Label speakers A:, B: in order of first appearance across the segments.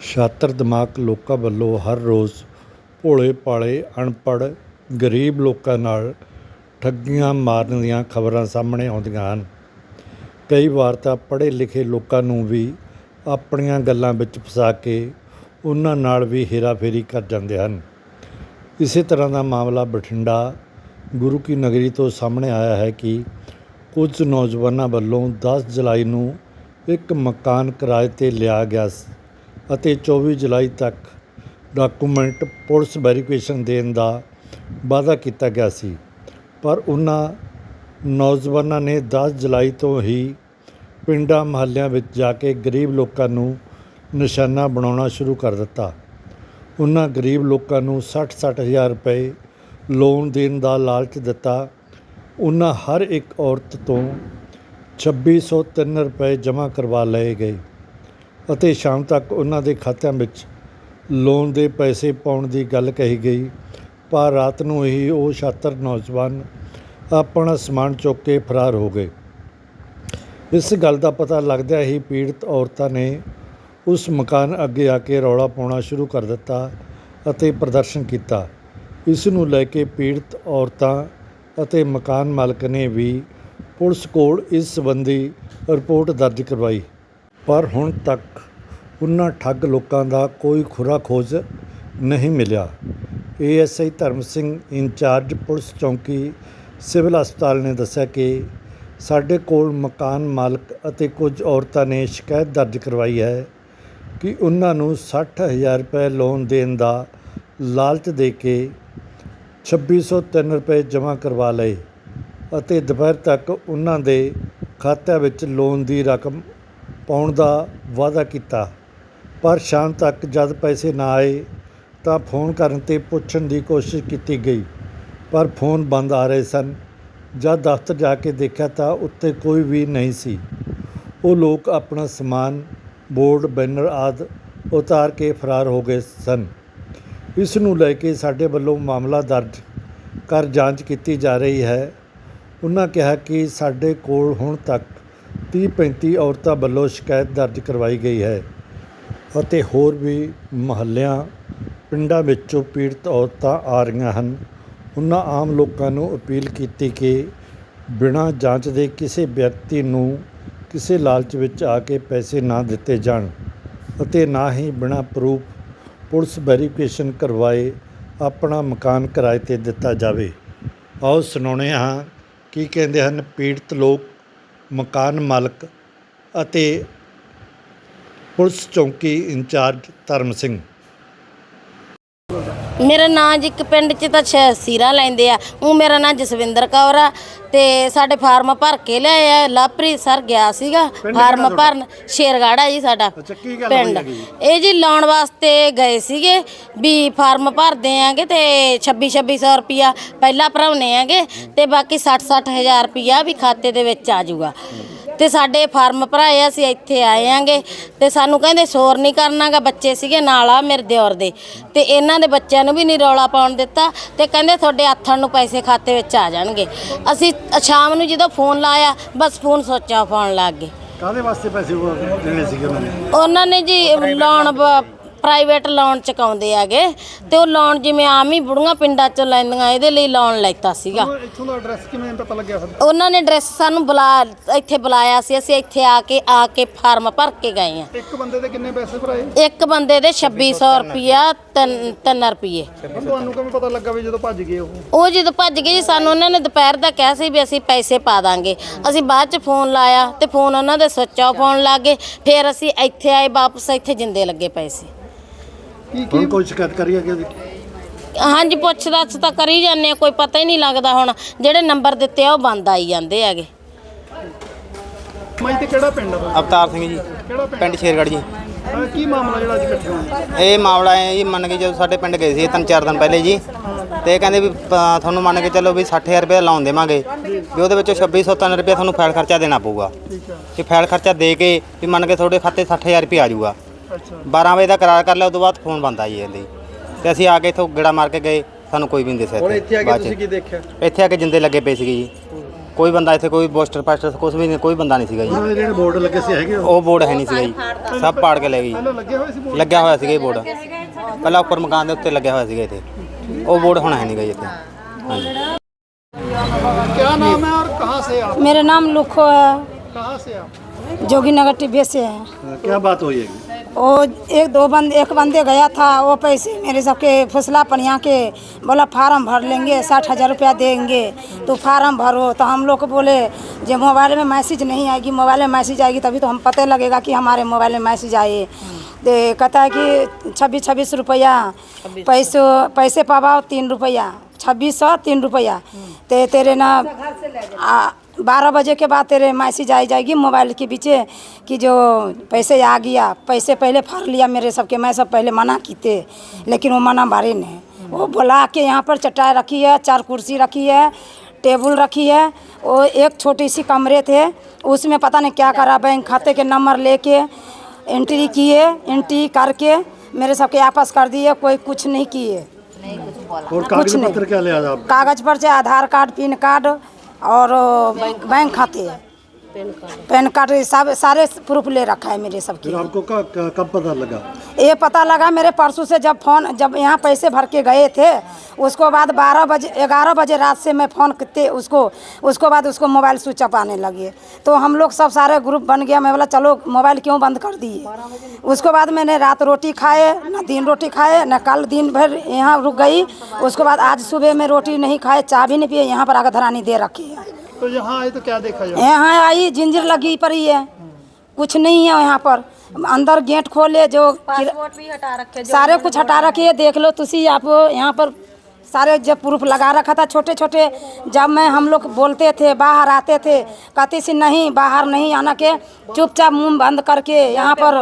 A: ਛਾਤਰ ਦਿਮਾਗ ਲੋਕਾਂ ਵੱਲੋਂ ਹਰ ਰੋਜ਼ ਭੋਲੇ ਭਾਲੇ ਅਨਪੜ੍ਹ ਗਰੀਬ ਲੋਕਾਂ ਨਾਲ ਠੱਗੀਆਂ ਮਾਰਨ ਦੀਆਂ ਖਬਰਾਂ ਸਾਹਮਣੇ ਆਉਂਦੀਆਂ ਹਨ। ਕਈ ਵਾਰ ਤਾਂ ਪੜ੍ਹੇ ਲਿਖੇ ਲੋਕਾਂ ਨੂੰ ਵੀ ਆਪਣੀਆਂ ਗੱਲਾਂ ਵਿੱਚ ਫਸਾ ਕੇ ਉਹਨਾਂ ਨਾਲ ਵੀ ਹੇਰਾਫੇਰੀ ਕਰ ਜਾਂਦੇ ਹਨ। ਇਸੇ ਤਰ੍ਹਾਂ ਦਾ ਮਾਮਲਾ ਬਠਿੰਡਾ ਗੁਰੂ ਕੀ ਨਗਰੀ ਤੋਂ ਸਾਹਮਣੇ ਆਇਆ ਹੈ ਕਿ ਕੁਝ ਨੌਜਵਾਨਾਂ ਵੱਲੋਂ 10 ਜੁਲਾਈ ਨੂੰ ਇੱਕ ਮਕਾਨ ਕਿਰਾਏ ਤੇ ਲਿਆ ਗਿਆ ਸੀ। ਅਤੇ 24 ਜੁਲਾਈ ਤੱਕ ਡਾਕੂਮੈਂਟ ਪੁਲਿਸ ਵੈਰੀਫਿਕੇਸ਼ਨ ਦੇਣ ਦਾ ਵਾਅਦਾ ਕੀਤਾ ਗਿਆ ਸੀ। ਪਰ ਉਹਨਾਂ ਨੌਜਵਾਨਾਂ ਨੇ 10 ਜੁਲਾਈ ਤੋਂ ਹੀ ਪਿੰਡਾਂ ਮਹੱਲਿਆਂ ਵਿੱਚ ਜਾ ਕੇ ਗਰੀਬ ਲੋਕਾਂ ਨੂੰ ਨਿਸ਼ਾਨਾ ਬਣਾਉਣਾ ਸ਼ੁਰੂ ਕਰ ਦਿੱਤਾ। ਉਹਨਾਂ ਗਰੀਬ ਲੋਕਾਂ ਨੂੰ 60-60 ਹਜ਼ਾਰ ਰੁਪਏ ਲੋਨ ਦੇਣ ਦਾ ਲਾਲਚ ਦਿੱਤਾ। ਉਹਨਾਂ ਹਰ ਇੱਕ ਔਰਤ ਤੋਂ 2603 ਰੁਪਏ ਜਮ੍ਹਾਂ ਕਰਵਾ ਲਏ ਗਏ। ਅਤੇ ਸ਼ਾਮ ਤੱਕ ਉਹਨਾਂ ਦੇ ਖਾਤਿਆਂ ਵਿੱਚ ਲੋਨ ਦੇ ਪੈਸੇ ਪਾਉਣ ਦੀ ਗੱਲ ਕਹੀ ਗਈ। ਪਰ ਰਾਤ ਨੂੰ ਹੀ ਉਹ ਛਾਤਰ ਨੌਜਵਾਨ ਆਪਣਾ ਸਮਾਨ ਚੁੱਕ ਕੇ ਫਰਾਰ ਹੋ ਗਏ। ਇਸ ਗੱਲ ਦਾ ਪਤਾ ਲੱਗਦਿਆਂ ਹੀ ਪੀੜਤ ਔਰਤਾਂ ਨੇ ਉਸ ਮਕਾਨ ਅੱਗੇ ਆ ਕੇ ਰੌਲਾ ਪਾਉਣਾ ਸ਼ੁਰੂ ਕਰ ਦਿੱਤਾ ਅਤੇ ਪ੍ਰਦਰਸ਼ਨ ਕੀਤਾ। ਇਸ ਨੂੰ ਲੈ ਕੇ ਪੀੜਤ ਔਰਤਾਂ ਅਤੇ ਮਕਾਨ ਮਾਲਕ ਨੇ ਵੀ ਪੁਲਿਸ ਕੋਲ ਇਸ ਸੰਬੰਧੀ ਰਿਪੋਰਟ ਦਰਜ ਕਰਵਾਈ। ਪਰ ਹੁਣ ਤੱਕ ਉਹਨਾਂ ਠੱਗ ਲੋਕਾਂ ਦਾ ਕੋਈ ਖੁਰਾ ਖੋਜ ਨਹੀਂ ਮਿਲਿਆ। ASI Dharam Singh incharge police ਚੌਂਕੀ ਸਿਵਲ ਹਸਪਤਾਲ ਨੇ ਦੱਸਿਆ ਕਿ ਸਾਡੇ ਕੋਲ ਮਕਾਨ ਮਾਲਕ ਅਤੇ ਕੁਝ ਔਰਤਾਂ ਨੇ ਸ਼ਿਕਾਇਤ ਦਰਜ ਕਰਵਾਈ ਹੈ ਕਿ ਉਹਨਾਂ ਨੂੰ 60000 ਰੁਪਏ ਲੋਨ ਦੇਣ ਦਾ ਲਾਲਚ ਦੇ ਕੇ 2603 ਰੁਪਏ ਜਮ੍ਹਾਂ ਕਰਵਾ ਲਏ ਅਤੇ ਦੁਪਹਿਰ ਤੱਕ ਉਹਨਾਂ ਦੇ ਖਾਤਿਆਂ ਵਿੱਚ ਲੋਨ ਦੀ ਰਕਮ ਪਾਉਣ ਦਾ ਵਾਅਦਾ ਕੀਤਾ। ਪਰ ਸ਼ਾਮ ਤੱਕ ਜਦ ਪੈਸੇ ਨਾ ਆਏ ਤਾਂ ਫੋਨ ਕਰਨ ਤੇ ਪੁੱਛਣ ਦੀ ਕੋਸ਼ਿਸ਼ ਕੀਤੀ ਗਈ। ਪਰ ਫੋਨ ਬੰਦ ਆ ਰਹੇ ਸਨ। ਜਦ ਦਫ਼ਤਰ ਜਾ ਕੇ ਦੇਖਿਆ ਤਾਂ ਉੱਤੇ ਕੋਈ ਵੀ ਨਹੀਂ ਸੀ। ਉਹ ਲੋਕ ਆਪਣਾ ਸਮਾਨ, ਬੋਰਡ, ਬੈਨਰ ਆਦਿ ਉਤਾਰ ਕੇ ਫਰਾਰ ਹੋ ਗਏ ਸਨ। ਇਸ ਨੂੰ ਲੈ ਕੇ ਸਾਡੇ ਵੱਲੋਂ ਮਾਮਲਾ ਦਰਜ ਕਰ ਜਾਂਚ ਕੀਤੀ ਜਾ ਰਹੀ ਹੈ। ਉਹਨਾਂ ਕਿਹਾ ਕਿ ਸਾਡੇ ਕੋਲ ਹੁਣ ਤੱਕ 30-35 ਔਰਤਾਂ ਵੱਲੋਂ ਸ਼ਿਕਾਇਤ ਦਰਜ ਕਰਵਾਈ ਗਈ ਹੈ ਅਤੇ ਹੋਰ ਵੀ ਮਹੱਲਿਆਂ, ਪਿੰਡਾਂ ਵਿੱਚੋਂ ਪੀੜਤ ਔਰਤਾਂ ਆ ਰਹੀਆਂ ਹਨ। ਉਹਨਾਂ ਆਮ ਲੋਕਾਂ ਨੂੰ ਅਪੀਲ ਕੀਤੀ ਕਿ ਬਿਨਾਂ ਜਾਂਚ ਦੇ ਕਿਸੇ ਵਿਅਕਤੀ ਨੂੰ ਕਿਸੇ ਲਾਲਚ ਵਿੱਚ ਆ ਕੇ ਪੈਸੇ ਨਾ ਦਿੱਤੇ ਜਾਣ ਅਤੇ ਨਾ ਹੀ ਬਿਨਾਂ ਪ੍ਰੂਫ ਪੁਲਿਸ ਵੈਰੀਫਿਕੇਸ਼ਨ ਕਰਵਾਏ ਆਪਣਾ ਮਕਾਨ ਕਿਰਾਏ ਤੇ ਦਿੱਤਾ ਜਾਵੇ। ਆਓ ਸੁਣਾਉਣੇ ਹਾਂ ਕੀ ਕਹਿੰਦੇ ਹਨ ਪੀੜਤ ਲੋਕ ਮਕਾਨ ਮਾਲਕ ਅਤੇ ਪੁਲਿਸ ਚੌਂਕੀ ਇੰਚਾਰਜ ਧਰਮ ਸਿੰਘ।
B: ਮੇਰਾ ਨਾਂ ਜੀ ਇੱਕ ਪਿੰਡ 'ਚ ਤਾਂ ਛੇ ਸੀਰਾ ਲੈਂਦੇ ਆ। ਉਹ ਮੇਰਾ ਨਾਂ ਜਸਵਿੰਦਰ ਕੌਰ ਆ ਤੇ ਸਾਡੇ ਫਾਰਮ ਭਰ ਕੇ ਲਿਆਏ ਆ। ਲਾਪ੍ਰੀਤ ਸਰ ਗਿਆ ਸੀਗਾ ਫਾਰਮ ਭਰਨ। ਸ਼ੇਰਗਾੜਾ ਜੀ ਸਾਡਾ ਪਿੰਡ? ਇਹ ਜੀ ਲਾਉਣ ਵਾਸਤੇ ਗਏ ਸੀਗੇ ਵੀ ਫਾਰਮ ਭਰਦੇ ਆਂਗੇ ਤੇ 26 2600 ਰੁਪਿਆ ਪਹਿਲਾਂ ਭਰਾਉਨੇ ਆਂਗੇ ਤੇ ਬਾਕੀ 60 60000 ਰੁਪਿਆ ਵੀ ਖਾਤੇ ਦੇ ਵਿੱਚ ਆ ਜਾਊਗਾ। ਤੇ ਸਾਡੇ ਫਾਰਮ ਭਰਾਏ ਆ, ਅਸੀਂ ਇੱਥੇ ਆਏ ਆਂਗੇ ਤੇ ਸਾਨੂੰ ਕਹਿੰਦੇ ਸ਼ੋਰ ਨਹੀਂ ਕਰਨਾਗਾ ਬੱਚੇ ਸੀਗੇ ਨਾਲ ਆ ਮੇਰੇ ਦਿਓਰ ਦੇ। ਤੇ ਇਹਨਾਂ ਦੇ ਬੱਚਿਆਂ ਨੂੰ ਵੀ ਨਹੀਂ ਰੌਲਾ ਪਾਉਣ ਦਿੱਤਾ ਤੇ ਕਹਿੰਦੇ ਤੁਹਾਡੇ ਹੱਥਾਂ ਨੂੰ ਪੈਸੇ ਖਾਤੇ ਵਿੱਚ ਆ ਜਾਣਗੇ। ਅਸੀਂ ਸ਼ਾਮ ਨੂੰ ਜਦੋਂ ਫੋਨ ਲਾਇਆ ਬਸ ਫੋਨ ਸੁੱਚ ਆਉਣ ਲੱਗ ਗਏ।
A: ਕਾਦੇ ਵਾਸਤੇ ਪੈਸੇ ਦੇਣੇ ਸੀਗੇ ਉਹਨਾਂ ਨੇ?
B: ਉਹਨਾਂ ਨੇ ਜੀ ਲੋਨ ਪ੍ਰਾਈਵੇਟ ਲੋਨ ਚੁਕਾਉਂਦੇ ਆਗੇ ਤੇ ਉਹ ਲੋਨ ਜਿਵੇਂ ਆਮ ਹੀ ਬੁੜੀਆਂ ਪਿੰਡਾਂ ਚ ਲੈਂਦੀਆਂ ਇਹਦੇ ਲਈ ਲੋਨ ਲੈਤਾ ਸੀਗਾ।
C: ਇੱਥੋਂ ਦਾ ਐਡਰੈਸ ਕਿਵੇਂ ਪਤਾ ਲੱਗਿਆ ਫਿਰ?
B: ਉਹਨਾਂ ਨੇ ਐਡਰੈਸ ਸਾਨੂੰ ਬੁਲਾ ਇੱਥੇ ਬੁਲਾਇਆ ਸੀ ਅਸੀਂ ਇੱਥੇ ਆ ਕੇ ਆ ਕੇ ਫਾਰਮ ਭਰ ਕੇ ਗਏ ਆ
C: ਇੱਕ ਬੰਦੇ ਦੇ ਕਿੰਨੇ ਪੈਸੇ ਭਰਾਏ?
B: ਇੱਕ ਬੰਦੇ ਦੇ 2600 ਰੁਪਿਆ 3 3 ਰੁਪਏ
C: ਤੁਹਾਨੂੰ ਕਿਵੇਂ ਪਤਾ ਲੱਗਾ ਵੀ ਜਦੋਂ ਭੱਜ ਗਏ ਉਹ?
B: ਉਹ ਜਦੋਂ ਭੱਜ ਗਏ ਜੀ ਸਾਨੂੰ ਉਹਨਾਂ ਨੇ ਦੁਪਹਿਰ ਦਾ ਕਿਹਾ ਸੀ ਵੀ ਅਸੀਂ ਪੈਸੇ ਪਾ ਦਾਂਗੇ। ਅਸੀਂ ਬਾਅਦ ਚ ਫੋਨ ਲਾਇਆ ਤੇ ਫੋਨ ਉਹਨਾਂ ਦੇ ਸੁੱਚ ਆਫ ਹੋਣ ਲੱਗ ਫਿਰ ਅਸੀਂ ਇੱਥੇ ਆਏ ਵਾਪਸ ਇੱਥੇ ਜਿੰਦੇ ਲੱਗੇ ਪਏ ਸੀ।
C: ਕੀ
A: ਕੋਈ ਸ਼ਿਕਾਇਤ ਕਰੀ ਹੈ ਕਿ
B: ਹਾਂਜੀ ਪੁੱਛ ਦੱਸ ਤਾਂ ਕਰੀ ਜਾਂਦੇ ਆ ਕੋਈ ਪਤਾ ਹੀ ਨਹੀਂ ਲੱਗਦਾ ਹੁਣ। ਜਿਹੜੇ ਨੰਬਰ ਦਿੱਤੇ ਆ ਉਹ ਬੰਦ ਆਈ ਜਾਂਦੇ ਹੈਗੇ।
C: ਮਾਈ ਤੇ ਕਿਹੜਾ ਪਿੰਡ ਆ ਤੁਹਾਡਾ?
D: ਅਵਤਾਰ ਸਿੰਘ ਜੀ।
C: ਕਿਹੜਾ ਪਿੰਡ?
D: ਪਿੰਡ ਸ਼ੇਰਗੜ੍ਹ ਜੀ।
C: ਅਹ ਕੀ ਮਾਮਲਾ ਜਿਹੜਾ ਅੱਜ ਇਕੱਠੇ ਹੋਇਆ
D: ਇਹ ਮਾਮਲਾ ਹੈ ਜੀ ਮੰਨ ਕੇ ਜਦੋਂ ਸਾਡੇ ਪਿੰਡ ਗਏ ਸੀ ਤਿੰਨ ਚਾਰ ਦਿਨ ਪਹਿਲੇ ਜੀ। ਤੇ ਇਹ ਕਹਿੰਦੇ ਵੀ ਤੁਹਾਨੂੰ ਮੰਨ ਕੇ ਚੱਲੋ ਵੀ 60000 ਰੁਪਏ ਲਾਉਣ ਦੇਵਾਂਗੇ। ਵੀ ਉਹਦੇ ਵਿੱਚੋਂ 2603 ਰੁਪਏ ਤੁਹਾਨੂੰ ਫਾਈਲ ਖਰਚਾ ਦੇਣਾ ਪਊਗਾ।
C: ਠੀਕ ਹੈ
D: ਕਿ ਫਾਈਲ ਖਰਚਾ ਦੇ ਕੇ ਵੀ ਮੰਨ ਕੇ ਤੁਹਾਡੇ ਖਾਤੇ 60000 ਰੁਪਏ ਆ ਜਾਊਗਾ। 12 ਵਜੇ ਦਾ ਕਰਾਰ ਕਰ ਲਿਆ ਉਸ ਤੋਂ ਬਾਅਦ ਫੋਨ ਬੰਦ ਆ ਜੀ ਇਹਦੇ ਤੇ ਅਸੀਂ ਆ ਕੇ ਇੱਥੋਂ ਗੇੜਾ ਮਾਰ ਕੇ ਗਏ ਸਾਨੂੰ ਕੋਈ ਵੀ ਨਹੀਂ ਦਿਸਿਆ
C: ਹੁਣ ਇੱਥੇ ਆ ਕੇ
D: ਬਾਅਦ 'ਚ।
C: ਤੁਸੀਂ ਕੀ ਦੇਖਿਆ
D: ਇੱਥੇ ਆ ਕੇ ਜਿੰਦੇ ਲੱਗੇ ਪਏ ਸੀਗੇ ਜੀ ਕੋਈ ਬੰਦਾ ਇੱਥੇ ਕੋਈ ਪੋਸਟਰ ਪਾਸਟਰ ਕੁਝ ਵੀ ਨਹੀਂ ਕੋਈ ਬੰਦਾ ਨਹੀਂ ਸੀਗਾ ਜੀ
C: ਉਹਨਾਂ ਦੇ ਜਿਹੜੇ ਬੋਰਡ ਲੱਗੇ ਸੀ ਹੈਗੇ
D: ਉਹ ਬੋਰਡ ਹੈ ਨਹੀਂ ਸੀਗਾ ਜੀ ਸਭ ਪਾੜ ਕੇ ਲੈ ਗਈ
C: ਪਹਿਲਾਂ ਲੱਗੇ ਹੋਏ ਸੀ ਬੋਰਡ
D: ਲੱਗਿਆ ਹੋਇਆ ਸੀਗਾ ਇਹ ਬੋਰਡ ਪਹਿਲਾਂ ਉੱਪਰ ਮਕਾਨ ਦੇ ਉੱਤੇ ਲੱਗਿਆ ਹੋਇਆ ਸੀਗਾ ਇੱਥੇ ਉਹ ਬੋਰਡ ਹੁਣ ਹੈ ਨਹੀਂ ਗਾ ਜੀ ਇੱਥੇ ਹਾਂਜੀ
C: क्या नाम है और कहाँ से आप
E: मेरा नाम लुखो है
C: कहाँ से आप
E: जोगी नगर टिब्बे से है
C: क्या बात हुई है
E: वो एक दो बंद एक बंदे गया था वो पैसे मेरे सबके फुसला पनिया के बोला फार्म भर लेंगे साठ हज़ार रुपया देंगे तो फार्म भरो। तो हम लोग को बोले जब मोबाइल में मैसेज नहीं आएगी मोबाइल में मैसेज आएगी तभी तो हम पता लगेगा कि हमारे मोबाइल में मैसेज आए। तो कहता है कि छब्बीस छब्बीस रुपया पैसो पैसे पावाओ तीन रुपया छब्बीस सौ तीन रुपया। ते तेरे ना बारह बजे के बाद तेरे मैसेज आई जाएगी मोबाइल के पीछे कि जो पैसे आ गया पैसे पहले फाड़ लिया मेरे सबके मैं सब पहले मना की थे लेकिन वो मना भरे नहीं वो बुला के यहाँ पर चटाई रखी है चार कुर्सी रखी है टेबल रखी है वो एक छोटी सी कमरे थे उसमें पता नहीं क्या करा बैंक खाते के नंबर लेके एंट्री किए एंट्री करके मेरे सबके आपस कर दिए कोई कुछ नहीं किए।
C: और
E: कुछ नहीं।
C: क्या ले
E: कागज़ पर से आधार कार्ड पैन कार्ड और बैंक खाते पैन कार्ड। सब सारे प्रूफ ले रखा है मेरे सबके
C: आपको कब पता लगा?
E: ये पता लगा मेरे परसों से जब फ़ोन जब यहाँ पैसे भर के गए थे उसको बाद बारह बजे ग्यारह बजे रात से मैं फ़ोन करते उसको उसको बाद उसको मोबाइल स्विच ऑफ़ आने लगे तो हम लोग सब सारे ग्रुप बन गया मैं बोला चलो मोबाइल क्यों बंद कर दिए? उसको बाद मैंने रात रोटी खाए ना दिन रोटी खाए ना कल दिन भर यहाँ रुक गई। उसके बाद आज सुबह में रोटी नहीं खाए चाय भी नहीं पिए यहाँ पर आकर धरानी दे रखी है।
C: तो यहाँ आए तो क्या देखा जाए
E: यहाँ आई जंजीर लगी पड़ी है कुछ नहीं है यहाँ पर अंदर गेट खोले जो
B: पासपोर्ट भी हटा रखे
E: सारे कुछ हटा रखे देख लो तुसी आप यहाँ पर सारे जब प्रूफ लगा रखा था छोटे छोटे जब मैं हम लोग बोलते थे बाहर आते थे कहती सी नहीं बाहर नहीं आना के चुपचाप मुंह बंद करके यहाँ पर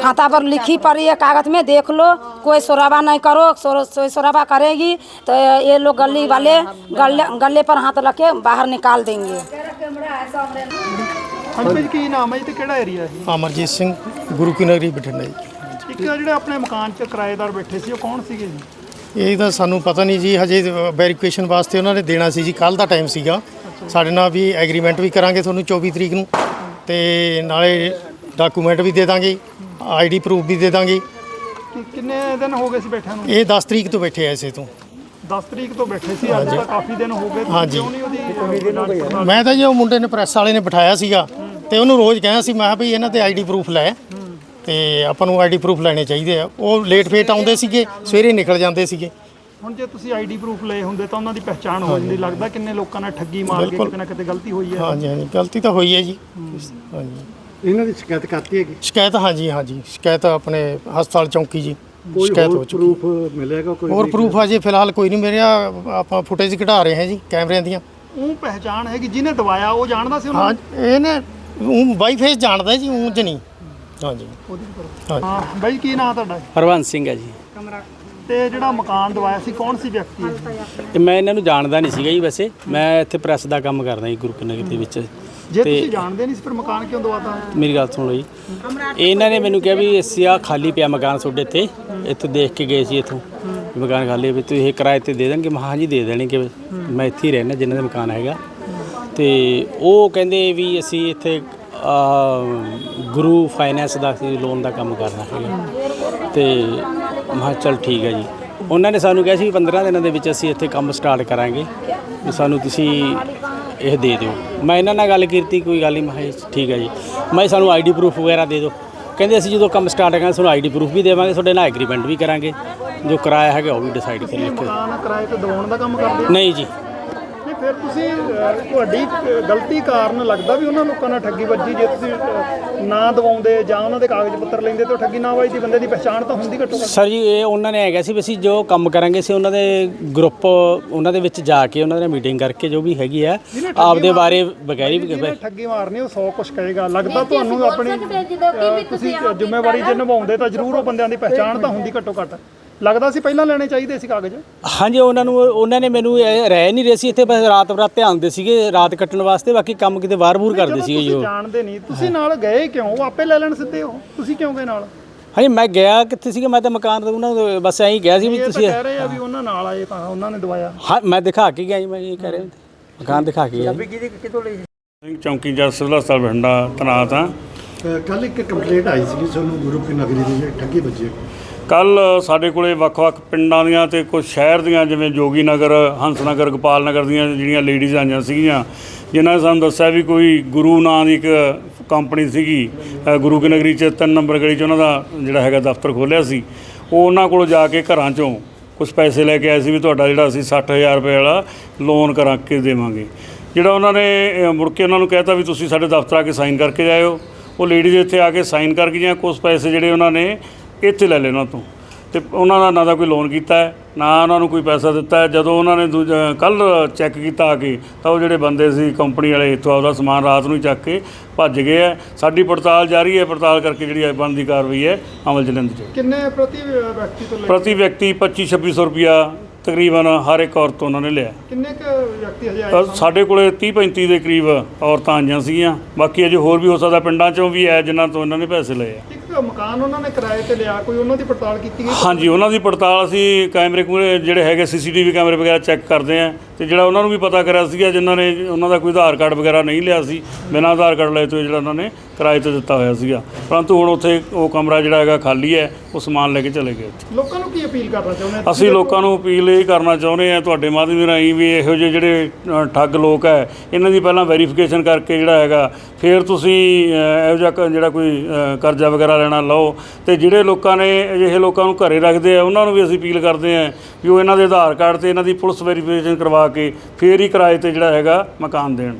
E: खाता पर लिखी पड़ी है कागज में देख लो कोई शोराबा नहीं करो शोर- कोई शोराबा करेगी तो ये लोग गली वाले गले गले पर हाथ रख के बाहर निकाल देंगे
C: ਹਾਂਜੀ ਭਾਈ ਕੀ ਨਾਮ ਹੈ ਜੀ ਤੇ ਕਿਹੜਾ ਏਰੀਆ ਹੈ
F: ਅਮਰਜੀਤ ਸਿੰਘ ਗੁਰੂ ਕੀ ਨਗਰੀ ਬਠਿੰਡਾ ਜੀ
C: ਇੱਕ ਜਿਹੜੇ ਆਪਣੇ ਮਕਾਨ 'ਚ ਕਿਰਾਏਦਾਰ ਬੈਠੇ ਸੀ ਉਹ ਕੌਣ ਸੀਗੇ ਜੀ
F: ਇਹ ਤਾਂ ਸਾਨੂੰ ਪਤਾ ਨਹੀਂ ਜੀ ਹਜੇ ਵੈਰੀਫਿਕੇਸ਼ਨ ਵਾਸਤੇ ਉਹਨਾਂ ਨੇ ਦੇਣਾ ਸੀ ਜੀ ਕੱਲ ਦਾ ਟਾਈਮ ਸੀਗਾ। ਸਾਡੇ ਨਾਲ ਵੀ ਐਗਰੀਮੈਂਟ ਵੀ ਕਰਾਂਗੇ ਤੁਹਾਨੂੰ 24 ਤਰੀਕ ਨੂੰ। ਤੇ ਨਾਲੇ ਡਾਕੂਮੈਂਟ ਵੀ ਦੇ ਦਾਂਗੇ ਆਈਡੀ ਪ੍ਰੂਫ ਵੀ ਦੇ ਦਾਂਗੇ।
C: ਕਿ ਕਿੰਨੇ ਦਿਨ ਹੋ ਗਏ ਸੀ ਬੈਠਿਆਂ ਨੂੰ?
F: ਇਹ 10 ਤਰੀਕ ਤੋਂ ਬੈਠੇ ਐ ਇਸੇ ਤੋਂ।
C: 10 ਤਰੀਕ ਤੋਂ ਬੈਠੇ ਸੀ ਅੱਜ ਤਾਂ ਕਾਫੀ ਦਿਨ ਹੋ ਗਏ।
F: ਹਾਂਜੀ।
C: ਕਿਉਂ ਨਹੀਂ ਉਹਦੀ
F: ਮੈਂ ਤਾਂ ਜੀ ਉਹ ਮੁੰਡੇ ਨੇ ਪ੍ਰੈਸ ਵਾਲੇ ਨੇ ਬਿਠਾਇਆ ਸੀਗਾ। ਤੇ ਉਹਨੂੰ ਰੋਜ਼ ਕਹਿਆ ਸੀ ਮੈਂ ਕਿਹਾ ਵੀ ਇਹਨਾਂ ਤੇ ਆਈਡੀ ਪ੍ਰੂਫ ਲੈ। ਤੇ ਆਪਾਂ ਨੂੰ ਆਈਡੀ ਪ੍ਰੂਫ ਲੈਣੇ ਚਾਹੀਦੇ ਆ। ਉਹ ਲੇਟ ਫੇਟ ਆਉਂਦੇ ਸੀਗੇ ਸਵੇਰੇ ਨਿਕਲ ਜਾਂਦੇ ਸੀਗੇ।
C: ਹੁਣ ਜੇ ਤੁਸੀਂ ਆਈਡੀ ਪ੍ਰੂਫ ਲਏ ਹੁੰਦੇ ਤਾਂ ਉਹਨਾਂ ਦੀ ਪਹਿਚਾਣ ਹੋ ਜਾਂਦੀ ਲੱਗਦਾ ਕਿੰਨੇ ਲੋਕਾਂ ਨਾਲ ਠੱਗੀ ਮਾਰ ਕੇ
F: ਬਿਲਕੁਲ।
C: ਕਿਤੇ ਨਾ ਕਿਤੇ ਗਲਤੀ ਹੋਈ ਹੈ।
F: ਹਾਂਜੀ ਹਾਂਜੀ। ਗਲਤੀ ਤਾਂ ਹੋਈ ਹੈ ਜੀ। ਹਾਂਜੀ।
C: ਇਹਨਾਂ ਦੀ ਸ਼ਿਕਾਇਤ ਕਰਤੀ ਹੈਗੀ?
F: ਸ਼ਿਕਾਇਤ ਹਾਂਜੀ ਹਾਂਜੀ। ਸ਼ਿਕਾਇਤ ਆਪਣੇ ਹਸਪਤਾਲ ਚੌਂਕੀ ਜੀ। ਸ਼ਿਕਾਇਤ ਹੋ ਚੁੱਕੀ।
C: ਪ੍ਰੂਫ ਮਿਲੇਗਾ ਕੋਈ
F: ਹੋਰ ਪ੍ਰੂਫ ਅਜੇ ਫਿਲਹਾਲ ਕੋਈ ਨਹੀਂ ਮਿਲਿਆ। ਆਪਾਂ ਫੁਟੇਜ ਕਢਾ ਰਹੇ ਹਾਂ ਜੀ ਕੈਮਰਿਆਂ ਦੀਆਂ।
C: ਉਹ ਪਹਿਚਾਣ ਹੈਗੀ ਜਿਹਨੇ ਦਵਾਇਆ ਉਹ ਜਾਣਦਾ ਸੀ ਉਹਨਾਂ
F: ਹਾਂ ਇਹਨੇ ਉਹ ਬਾਈ ਫੇਸ ਜਾਣਦਾ ਜੀ ਉਂਝ ਨਹੀਂ। ਹਾਂਜੀ।
C: ਨੂੰ ਹਾਂ ਬਾਈ ਕੀ ਨਾਂ ਤੁਹਾਡਾ?
G: ਹਰਵੰਸ ਸਿੰਘ ਹੈ ਜੀ।
C: ਤੇ ਜਿਹੜਾ ਮਕਾਨ ਦਵਾਇਆ ਸੀ ਕੌਣ ਸੀ ਵਿਅਕਤੀ ਇਹ?
G: ਤੇ ਮੈਂ ਇਹਨਾਂ ਨੂੰ ਜਾਣਦਾ ਨਹੀਂ ਸੀਗਾ ਜੀ ਵੈਸੇ। ਮੈਂ ਇੱਥੇ ਪ੍ਰੈਸ ਦਾ ਕੰਮ ਕਰਦਾ ਜੀ ਗੁਰੂ ਕੀ ਨਗਰ ਦੇ ਵਿੱਚ।
C: ਜੇ
G: ਤੇ-
C: ਤੁਸੀਂ ਜਾਣਦੇ ਨਹੀਂ ਸੀ ਫਿਰ ਮਕਾਨ ਕਿਉਂ ਦਵਾਤਾ?
G: ਮੇਰੀ ਗੱਲ ਸੁਣ ਲਓ ਜੀ। ਇਹਨਾਂ ਨੇ ਮੈਨੂੰ ਕਿਹਾ ਵੀ ਅਸੀਂ ਆ ਖਾਲੀ ਪਿਆ ਮਕਾਨ ਤੁਹਾਡੇ ਇੱਥੇ। ਇੱਥੇ ਦੇਖ ਕੇ ਗਏ ਸੀ ਇੱਥੋਂ। ਵੀ ਮਕਾਨ ਖਾਲੀ ਵੀ ਤੁਸੀਂ ਇਹ ਕਿਰਾਏ ਤੇ ਦੇ ਦੇਣਗੇ। ਮੈਂ ਕਿਹਾ ਹਾਂਜੀ ਦੇ ਦੇਣਗੇ। ਮੈਂ ਇੱਥੇ ਹੀ ਰਹਿਣਾ ਜਿੰਨਾ ਦਾ ਮਕਾਨ ਹੈਗਾ। ਤੇ ਉਹ ਕਹਿੰਦੇ ਵੀ ਅਸੀਂ ਇੱਥੇ ਗੁਰੂ ਫਾਈਨੈਂਸ ਦਾ ਅਸੀਂ ਲੋਨ ਦਾ ਕੰਮ ਕਰਨਾ ਹੈਗਾ ਤੇ ਮੈਂ ਕਿਹਾ ਚੱਲ ਠੀਕ ਹੈ ਜੀ। ਉਹਨਾਂ ਨੇ ਸਾਨੂੰ ਕਿਹਾ ਸੀ ਵੀ 15 ਦਿਨਾਂ ਦੇ ਵਿੱਚ ਅਸੀਂ ਇੱਥੇ ਕੰਮ ਸਟਾਰਟ ਕਰਾਂਗੇ। ਵੀ ਸਾਨੂੰ ਤੁਸੀਂ ਇਹ ਦੇ ਦਿਓ। ਮੈਂ ਇਹਨਾਂ ਨਾਲ ਗੱਲ ਕੀਤੀ ਕੋਈ ਗੱਲ ਨਹੀਂ ਮੈਂ ਠੀਕ ਹੈ ਜੀ। ਮੈਂ ਸਾਨੂੰ ਆਈਡੀ ਪ੍ਰੂਫ ਵਗੈਰਾ ਦੇ ਦਿਓ। ਕਹਿੰਦੇ ਅਸੀਂ ਜਦੋਂ ਕੰਮ ਸਟਾਰਟ ਕਰਾਂਗੇ ਤੁਹਾਨੂੰ ਆਈਡੀ ਪ੍ਰੂਫ ਵੀ ਦੇਵਾਂਗੇ ਤੁਹਾਡੇ ਨਾਲ ਐਗਰੀਮੈਂਟ ਵੀ ਕਰਾਂਗੇ। ਜੋ ਕਿਰਾਇਆ ਹੈਗਾ ਉਹ ਵੀ ਡਿਸਾਈਡ ਕਰ
C: ਮਕਾਨ ਕਿਰਾਏ ਤੇ ਦਵਾਉਣ ਦਾ ਕੰਮ ਕਰਦੇ ਹੋ?
G: ਨਹੀਂ ਜੀ।
C: ਫਿਰ ਤੁਸੀਂ ਅਹ, ਤੁਹਾਡੀ ਅਹ, ਗਲਤੀ ਕਾਰਨ ਲੱਗਦਾ ਵੀ ਉਹਨਾਂ ਲੋਕਾਂ ਨਾਲ ਠੱਗੀ ਵੱਜੀ ਜੇ ਤੁਸੀਂ ਅਹ, ਨਾ ਦਵਾਉਂਦੇ ਜਾਂ ਉਹਨਾਂ ਦੇ ਕਾਗਜ਼ ਪੱਤਰ ਲੈਂਦੇ ਤਾਂ ਠੱਗੀ ਨਾ ਵੱਜਦੀ ਬੰਦੇ ਦੀ ਪਛਾਣ ਤਾਂ ਹੁੰਦੀ ਘੱਟੋ ਘੱਟ।
G: ਸਰ ਜੀ ਇਹ ਉਹਨਾਂ ਨੇ ਹੈਗਾ ਸੀ ਵੀ ਅਸੀਂ ਜੋ ਕੰਮ ਕਰਾਂਗੇ ਸੀ ਉਹਨਾਂ ਦੇ ਗਰੁੱਪ ਉਹਨਾਂ ਦੇ ਵਿੱਚ ਜਾ ਕੇ ਉਹਨਾਂ ਨਾਲ ਮੀਟਿੰਗ ਕਰਕੇ ਜੋ ਵੀ ਹੈਗੀ ਆ ਆਪਦੇ ਬਾਰੇ ਬਗੈਰੀ
C: ਜਿਹਨੇ ਠੱਗੀ ਮਾਰਨੀ ਉਹ 100 ਕੁਛ ਕਹੇਗਾ। ਲੱਗਦਾ ਤੁਹਾਨੂੰ ਆਪਣੀ ਅਹ, ਤੁਸੀਂ ਜ਼ਿੰਮੇਵਾਰੀ ਜੇ ਨਿਭਾਉਂਦੇ ਤਾਂ ਜ਼ਰੂਰ ਉਹ ਬੰਦਿਆਂ ਦੀ ਪਛਾਣ ਤਾਂ ਹੁੰਦੀ ਘੱਟੋ ਘੱਟ। ਲੱਗਦਾ ਸੀ ਪਹਿਲਾਂ ਲੈਣੇ ਚਾਹੀਦੇ ਸੀ ਕਾਗਜ਼?
G: ਹਾਂਜੀ ਉਹਨਾਂ ਨੂੰ ਉਹਨਾਂ ਨੇ ਮੈਨੂੰ ਇਹ ਰਹਿ ਨਹੀਂ ਰਹੇ ਸੀ ਇੱਥੇ ਬਸ ਰਾਤ ਬਰਾਤ ਧਿਆਨ ਦੇ ਸੀਗੇ ਰਾਤ ਕੱਟਣ ਵਾਸਤੇ ਬਾਕੀ ਕੰਮ ਕਿਤੇ ਬਾਹਰ-ਬੂਰ ਕਰਦੇ ਸੀਗੇ
C: ਤੁਸੀਂ
G: ਜੋ
C: ਜਾਣਦੇ ਨਹੀਂ ਤੁਸੀਂ ਨਾਲ ਗਏ ਕਿਉਂ? ਉਹ ਆਪੇ ਲੈ ਲੈਣ ਸਿੱਧੇ ਉਹ। ਤੁਸੀਂ ਕਿਉਂ ਗਏ ਨਾਲ?
G: ਹਾਂਜੀ ਮੈਂ ਗਿਆ ਕਿੱਥੇ ਸੀਗਾ? ਮੈਂ ਤਾਂ ਮਕਾਨ ਦਾ ਉਹਨਾਂ ਨੂੰ ਬਸ ਐਂ ਹੀ ਗਿਆ ਸੀ ਵੀ
C: ਇਹ ਤਾਂ
G: ਤੁਸੀਂ
C: ਕਹਿ ਰਹੇ ਆ ਵੀ ਉਹਨਾਂ ਨਾਲ ਆਏ ਤਾਂ ਉਹਨਾਂ ਨੇ ਦਵਾਇਆ।
G: ਹਾਂ ਮੈਂ ਦਿਖਾ ਕੇ ਗਿਆ ਜੀ ਮੈਂ ਇਹ ਕਹਿ ਰਿਹਾ ਮਕਾਨ ਦਿਖਾ ਕੇ ਆਏ।
H: ਸਿੰਘ ਚੌਂਕੀ ਜੱਜ ਸਿਵਲ ਹਸਪਤਾਲ ਬਠਿੰਡਾ ਤੈਨਾਤ ਹਾਂ।
A: ਕੱਲ ਇੱਕ ਕੰਪਲੇਂਟ ਆਈ ਸੀ ਤੁਹਾਨੂੰ ਗੁਰੂ ਕੀ ਨਗਰੀ ਦੇ ਠੱਗੀ ਵੱਜੀ।
H: ਕੱਲ ਸਾਡੇ ਕੋਲੇ ਵੱਖ-ਵੱਖ ਪਿੰਡਾਂ ਦੀਆਂ ਤੇ ਕੁਝ ਸ਼ਹਿਰ ਦੀਆਂ, ਜਿਵੇਂ ਜੋਗੀ ਨਗਰ, ਹੰਸ ਨਗਰ, ਗੋਪਾਲ ਨਗਰ ਦੀਆਂ ਜਿਹੜੀਆਂ ਲੇਡੀਜ਼ ਆਈਆਂ ਸੀਗੀਆਂ, ਜਿਨ੍ਹਾਂ ਨੇ ਸਾਨੂੰ ਦੱਸਿਆ ਵੀ ਕੋਈ ਗੁਰੂ ਨਾਂ ਦੀ ਇੱਕ ਕੰਪਨੀ ਸੀਗੀ ਗੁਰੂ ਕੀ ਨਗਰੀ ਚ ਤਿੰਨ ਨੰਬਰ ਗਲੀ ਚ ਉਹਨਾਂ ਦਾ ਜਿਹੜਾ ਹੈਗਾ ਦਫ਼ਤਰ ਖੋਲ੍ਹਿਆ ਸੀ। ਉਹ ਉਹਨਾਂ ਕੋਲ ਜਾ ਕੇ ਘਰਾਂ ਚੋਂ ਕੁਝ ਪੈਸੇ ਲੈ ਕੇ ਆਏ ਸੀ ਵੀ ਤੁਹਾਡਾ ਜਿਹੜਾ ਅਸੀਂ 60000 ਰੁਪਏ ਵਾਲਾ ਲੋਨ ਕਰਾ ਕੇ ਦੇਵਾਂਗੇ। ਜਿਹੜਾ ਉਹਨਾਂ ਨੇ ਮੁੜ ਕੇ ਉਹਨਾਂ ਨੂੰ ਕਹਿਤਾ ਵੀ ਤੁਸੀਂ ਸਾਡੇ ਦਫ਼ਤਰ ਆ ਕੇ ਸਾਈਨ ਕਰਕੇ ਜਾਇਓ। ਉਹ ਲੇਡੀਜ਼ ਇੱਥੇ ਆ ਕੇ ਸਾਈਨ ਕਰ ਗਈਆਂ ਕੁਝ ਪੈਸੇ ਜਿਹੜੇ ਉਹਨਾਂ ਨੇ ਇੱਥੇ ਲੈ ਲਏ ਉਹਨਾਂ ਤੋਂ। ਤੇ ਉਹਨਾਂ ਦਾ ਨਾ ਤਾਂ ਕੋਈ ਲੋਨ ਕੀਤਾ ਹੈ ਨਾ ਉਹਨਾਂ ਨੂੰ ਕੋਈ ਪੈਸਾ ਦਿੱਤਾ ਹੈ। ਜਦੋਂ ਉਹਨਾਂ ਨੇ ਦੂਜਾ ਕੱਲ ਚੈੱਕ ਕੀਤਾ ਆ ਕੇ ਤਾਂ ਉਹ ਜਿਹੜੇ ਬੰਦੇ ਸੀ ਕੰਪਨੀ ਵਾਲੇ ਇੱਥੋਂ ਆਪਦਾ ਸਮਾਨ ਰਾਤ ਨੂੰ ਹੀ ਚੱਕ ਕੇ ਭੱਜ ਗਏ ਹੈ। ਸਾਡੀ ਪੜਤਾਲ ਜਾਰੀ ਹੈ ਪੜਤਾਲ ਕਰਕੇ ਜਿਹੜੀ ਇਹ ਬਣਦੀ ਕਾਰਵਾਈ ਹੈ ਅਮਲ ਚ ਲੈਂਦੀ ਜਾਏ
C: ਕਿੰਨੇ ਪ੍ਰਤੀ ਵਿਅਕਤੀ ਤੋਂ ਲੈ
H: ਪ੍ਰਤੀ ਵਿਅਕਤੀ 25 2600 ਰੁਪਿਆ ਤਕਰੀਬਨ ਹਰ ਇੱਕ ਔਰਤ ਤੋਂ ਉਹਨਾਂ ਨੇ ਲਿਆ।
C: ਕਿੰਨੇ ਕ ਵਿਅਕਤੀ ਹਜੇ ਆਏ
H: ਤਾਂ ਸਾਡੇ ਕੋਲੇ 30 35 ਦੇ ਕਰੀਬ ਔਰਤਾਂ ਆਈਆਂ ਸੀਗੀਆਂ। ਬਾਕੀ ਅਜੇ ਹੋਰ ਵੀ ਹੋ ਸਕਦਾ ਪਿੰਡਾਂ ਚੋਂ ਵੀ ਹੈ ਜਿਨ੍ਹਾਂ ਤੋਂ ਇਹਨਾਂ ਨੇ ਪੈਸੇ ਲਏ ਆ।
C: ਇੱਕ ਮਕਾਨ ਉਹਨਾਂ ਨੇ ਕਿਰਾਏ ਤੇ ਲਿਆ, ਕੋਈ ਉਹਨਾਂ ਦੀ ਪੜਤਾਲ ਕੀਤੀ ਗਈ?
H: ਹਾਂਜੀ, ਉਹਨਾਂ ਦੀ ਪੜਤਾਲ ਅਸੀਂ ਕੈਮਰੇ ਕੂਮਰੇ ਜਿਹੜੇ ਹੈਗੇ ਸੀਸੀਟੀਵੀ ਕੈਮਰੇ ਵਗੈਰਾ ਚੈੱਕ ਕਰਦੇ ਆ ਤੇ ਜਿਹੜਾ ਉਹਨਾਂ ਨੂੰ ਵੀ ਪਤਾ ਕਰਿਆ ਸੀਗਾ ਜਿਨ੍ਹਾਂ ਨੇ ਉਹਨਾਂ ਦਾ ਕੋਈ ਆਧਾਰ ਕਾਰਡ ਵਗੈਰਾ ਨਹੀਂ ਲਿਆ ਸੀ, ਬਿਨਾਂ ਆਧਾਰ ਕਾਰਡ ਲਏ ਤੋਂ ਜਿਹੜਾ ਉਹਨਾਂ ਨੇ ਕਿਰਾਏ ਤੇ ਦਿੱਤਾ ਹੋਇਆ ਸੀਗਾ। ਪਰੰਤੂ ਹੁਣ ਉੱਥੇ ਉਹ ਕਮਰਾ ਜਿਹੜਾ ਹੈਗਾ ਖਾਲੀ ਹੈ ਉਹ ਸਮਾਨ ਲੈ ਕੇ ਚਲੇ ਗਏ ਉੱਥੇ।
C: ਲੋਕਾਂ ਨੂੰ ਕੀ ਅਪੀਲ ਕਰਨਾ ਚਾਹੁੰਦੇ ਆ?
H: ਅਸੀਂ ਲੋਕਾਂ ਨੂੰ ਅਪੀਲ ਇਹ ਕਰਨਾ ਚਾਹੁੰਦੇ ਆ ਤੁਹਾਡੇ ਮਾਧਿਅਮ ਰਾਹੀਂ ਵੀ ਇਹੋ ਜਿਹੇ ਜਿਹੜੇ ਅ, ਠੱਗ ਲੋਕ ਹੈ ਇਹਨਾਂ ਦੀ ਪਹਿਲਾਂ ਵੈਰੀਫਿਕੇਸ਼ਨ ਕਰਕੇ ਜਿਹੜਾ ਹੈਗਾ ਫਿਰ ਤੁਸੀਂ ਅ, ਇਹੋ ਜਿਹਾ ਕ- ਜਿਹੜਾ ਕੋਈ ਅ, ਕਰਜ਼ਾ ਵਗੈਰਾ ਲੈਣਾ ਲਓ। ਤੇ ਜਿਹੜੇ ਲੋਕਾਂ ਨੇ ਅਜਿਹੇ ਲੋਕਾਂ ਨੂੰ ਘਰੇ ਰੱਖਦੇ ਆ ਉਹਨਾਂ ਨੂੰ ਵੀ ਅਸੀਂ ਅਪੀਲ ਕਰਦੇ ਆ ਵੀ ਉਹ ਇਹਨਾਂ ਦੇ ਆਧਾਰ ਕਾਰਡ ਤੇ ਇਹਨਾਂ ਦੀ ਪੁਲਿਸ ਵੈਰੀਫਿਕੇਸ਼ਨ ਕਰਵਾ ਕੇ ਫੇਰ ਹੀ ਕਿਰਾਏ ਤੇ ਜਿਹੜਾ ਹੈਗਾ ਮਕਾਨ ਦੇਣ।